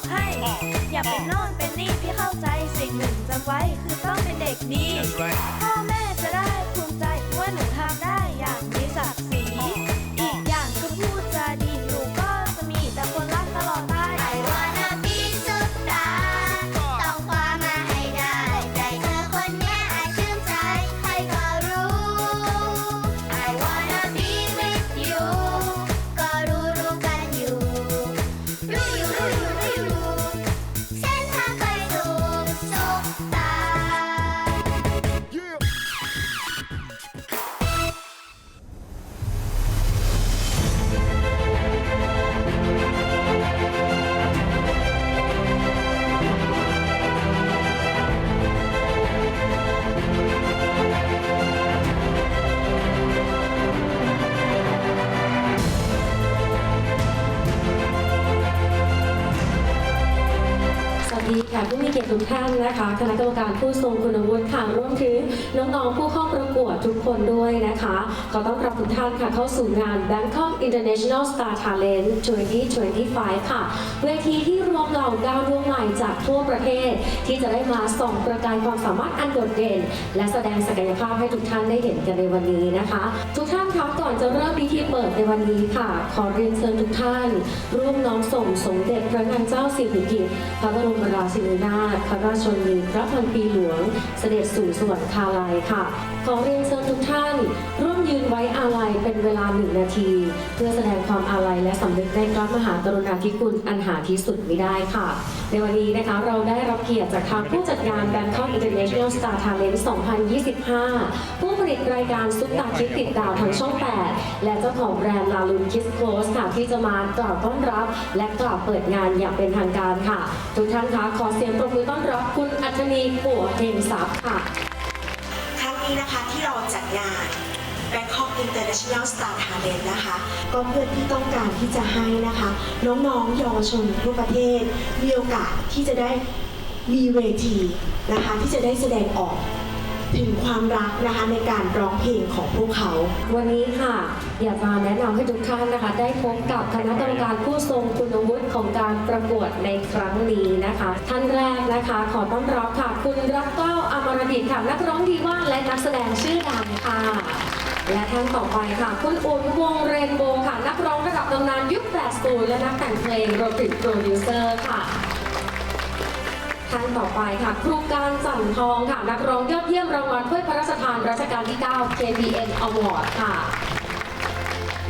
อกให้ อย่าเป็นโน่นเป็นนี่พี่เข้าใจสิ่งหนึ่งจำไว้คือต้องเป็นเด็กดีพ่อแม่จะได้ภูมิใจว่าหนูทำได้อย่างมีศักดิ์ ค่ะผู้มีเกียรติทุกท่านนะคะ คณะกรรมการผู้ทรงคุณวุฒิค่ะรวมถึงน้องๆผู้เข้าประกวดทุกคนด้วยนะคะขอต้อนรับทุกท่านค่ะเข้าสู่งาน Bangkok International Star Talent 2025 ค่ะ เวทีที่รวมเหล่าดาวดวงใหม่จากทั่วประเทศ ที่จะได้มาส่องประกายความสามารถอันโดดเด่น และแสดงศักยภาพให้ทุกท่านได้เห็นกันในวันนี้นะคะ ทุกท่านคะก่อนจะเริ่มพิธีเปิดในวันนี้ค่ะ ขอเรียนเชิญทุกท่าน ร่วมน้อมส่งสมเด็จพระนางเจ้าสิริกิติ์พระบรมราชินีนาถพระราชชนนีพระพันปีหลวง เสด็จสู่สวรรคาลัยค่ะขอเรียนเชิญทุกท่าน ร่วมยืนไว้อาลัยเป็นเวลาหนึ่งนาที เพื่อแสดงความอาลัยและสำนึกในพระมหากรุณาธิคุณอันหาที่สุดไม่ได้ค่ะ ในวันนี้นะคะเราได้รับเกียรติจากทางผู้จัดงาน Bangkok International Star Talent 2025 ผู้ผลิตรายการซุปตาคิดติดดาวทางช่อง 8 และเจ้าของแบรนด์ลาลุนคิสโคสค่ะที่จะมากล่าวต้อนรับ และกล่าวเปิดงานอย่างเป็นทางการค่ะ ทุกท่านคะขอเสียงปรบมือต้อนรับคุณอัชนีปัวเฮงทรัพย์ค่ะ นี้นะคะที่เราจัดงาน Bangkok International Star Talent นะคะ ก็เพื่อที่ต้องการที่จะให้นะคะ น้องๆเยาวชนทั่วประเทศ มีโอกาสที่จะได้มีเวทีนะคะ ที่จะได้แสดงออก ถึงความรักนะคะในการร้องเพลงของพวกเขา วันนี้ค่ะ อยากจะแนะนำให้ทุกท่านนะคะ ได้พบกับคณะกรรมการผู้ทรงคุณวุฒิของการประกวดในครั้งนี้นะคะ ท่านแรกนะคะ ขอต้อนรับค่ะ คุณรักเก้าอมรดิตค่ะนักร้องดีว่าและนักแสดงชื่อดังค่ะ และท่านต่อไปค่ะ คุณอุ่นวงเรนโบว์ค่ะ นักร้องระดับตำนานยุค80และนักแต่งเพลงโรบิทโปรดิวเซอร์ค่ะ ท่านต่อไปค่ะครูการสั่นทองค่ะนักร้องยอดเยี่ยมรางวัลถ้วยพระราชทานรัชกาลที่ 9 KBN Award ค่ะ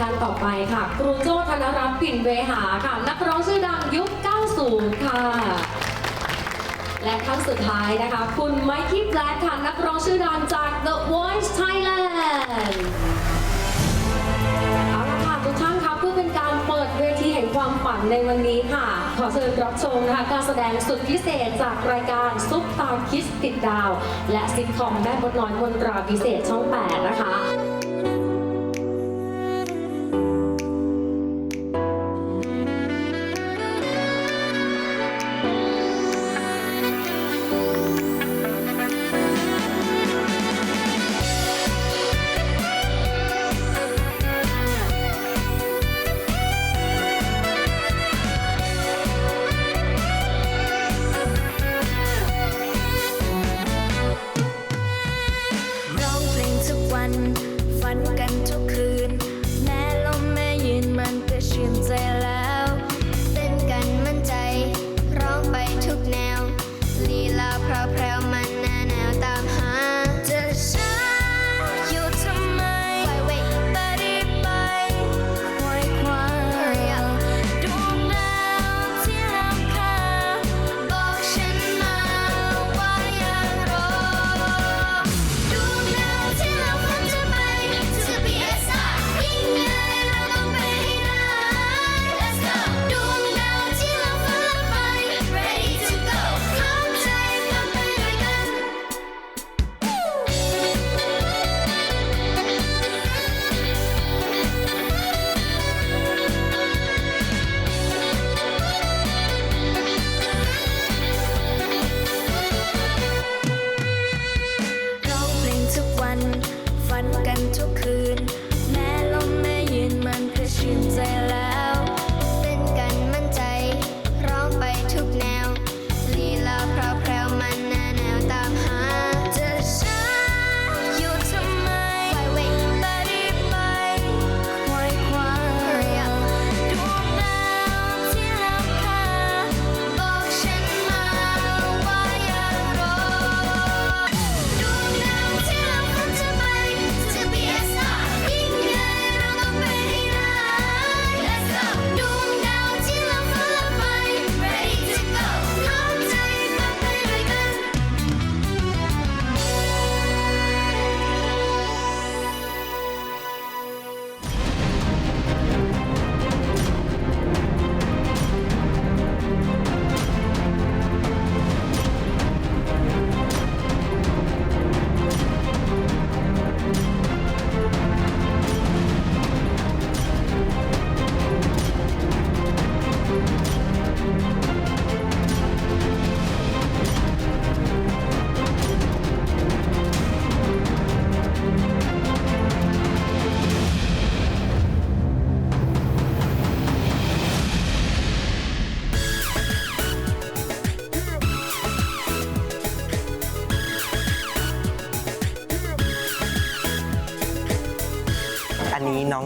ท่านต่อไปค่ะ ครูโจ้ธนรัตน์ปิ่นเวหาค่ะ นักร้องชื่อดังยุค 90 ค่ะ และทั้งสุดท้ายนะคะ คุณไมค์คิปแบล็กค่ะ นักร้องชื่อดังจาก The Voice ฝันในวันนี้ค่ะ ขอเชิญรับชมนะคะการแสดงสุดพิเศษจากรายการซุปตาคิสติดดาว และซิทคอมแม่บดน้อยมนตราพิเศษช่อง 8 นะคะ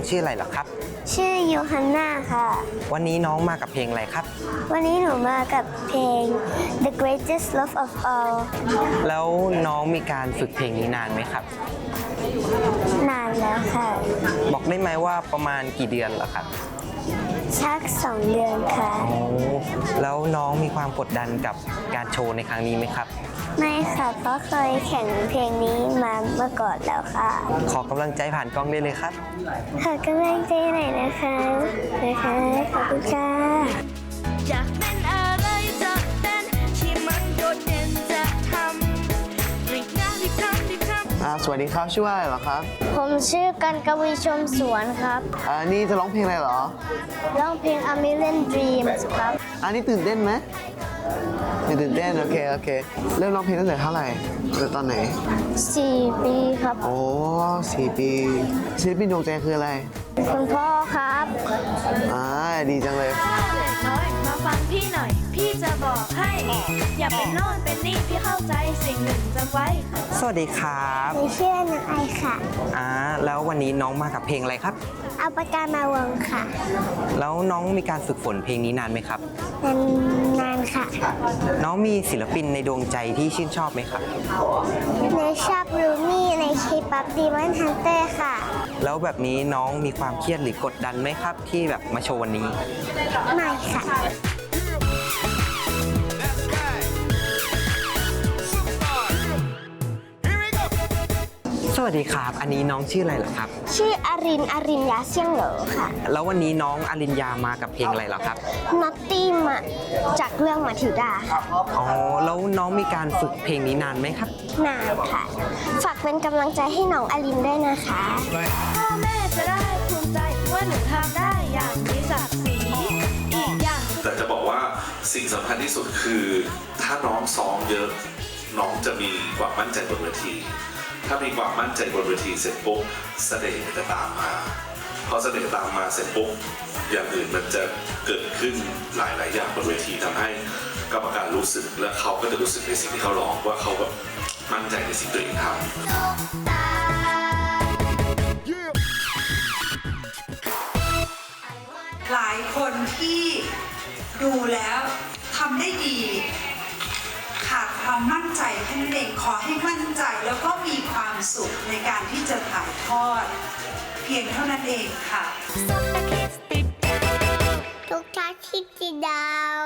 ชื่ออะไรเหรอครับ ชื่อยูฮันนาค่ะ วันนี้น้องมากับเพลงอะไรครับ วันนี้หนูมากับเพลง The Greatest Love of All แล้วน้องมีการฝึกเพลงนี้นานไหมครับ นานแล้วค่ะ บอกได้ไหมว่าประมาณกี่เดือนเหรอครับ ชักสองเดือนค่ะโอ้แล้วน้องมีความกดดันกับการโชว์ในครั้งนี้ไหมครับ ไม่ค่ะเพราะเคยแข่งเพลงนี้มาเมื่อก่อนแล้วค่ะ ขอกำลังใจผ่านกล้องได้เลยครับ ขอกำลังใจหน่อยนะคะนะคะขอบคุณค่ะอยากเป็นอะไรจะเป็นที่มันโดดเด่นจะทำรีบนะรีบทำรีบทำอ่าสวัสดีครับชื่อว่าอะไรเหรอครับผมชื่อกันกวีชมสวนครับอ่านี่จะร้องเพลงอะไรเหรอ ร้องเพลง A Million Dreams ครับ อันนี้ตื่นเต้นไหม ไม่ตื่นเต้นโอเคโอเค เริ่มร้องเพลงตั้งแต่เท่าไหร่ตั้งแต่ตอนไหน4ปีครับ โอ้สี่ปีศิลปินดวงใจคืออะไร คุณพ่อครับ อ่าดีจังเลยเด็กน้อยมาฟังพี่หน่อยพี่จะบอก ให้ อย่าเป็นโน่นเป็นนี่พี่เข้าใจสิ่งหนึ่งจำไว้ สวัสดีครับหนูชื่อน้องไอค่ะ อ่าแล้ววันนี้น้องมากับเพลงอะไรครับ เอาปากกามาวงค่ะ แล้วน้องมีการฝึกฝนเพลงนี้นานไหมครับ นานนานค่ะ น้องมีศิลปินในดวงใจที่ชื่นชอบไหมครับหนูชอบรูมี่ในคลิปปั๊บดีมอนฮันเตอร์ค่ะ แล้วแบบนี้น้องมีความเครียดหรือกดดันไหมครับ ที่แบบมาโชว์วันนี้ ไม่ค่ะ วัสดีครับ อันนี้น้องชื่ออะไรเหรอครับ ชื่ออริน อรินยาเซียงเหลอค่ะ แล้ววันนี้น้องอรินยามากับเพลงอะไรเหรอครับนัตตี้มาจากเรื่องมาทิวดาค่ะอ๋อ แล้วน้องมีการฝึกเพลงนี้นานไหมครับ นานค่ะ ฝากเป็นกำลังใจให้น้องอลินด้วยนะคะพ่อแม่จะได้ภูมิใจว่าหนูทำได้อย่างมีศักดิ์ศรีอีกอย่างแต่จะบอกว่าสิ่งสำคัญที่สุดคือ ถ้าน้องซ้อมเยอะ น้องจะมีความมั่นใจบนเวที ถ้ามีความมั่นใจบนเวทีเสร็จปุ๊บเสน่ห์จะตามมาพอเสน่ห์ตามมาเสร็จปุ๊บอย่างอื่นมันจะเกิดขึ้นหลาย ๆ อย่างบนเวทีทำให้กรรมการรู้สึกและเขาก็จะรู้สึกในสิ่งที่เขาร้องว่าเขาแบบมั่นใจในสิ่งที่ตัวเองทำหลายคนที่ดูแล้วทำได้ดี ความมั่นใจแค่นั้นเองขอให้มั่นใจแล้วก็มีความสุขในการที่จะถ่ายทอด เพียงเท่านั้นเองค่ะ ทุกทักคิดติดดาว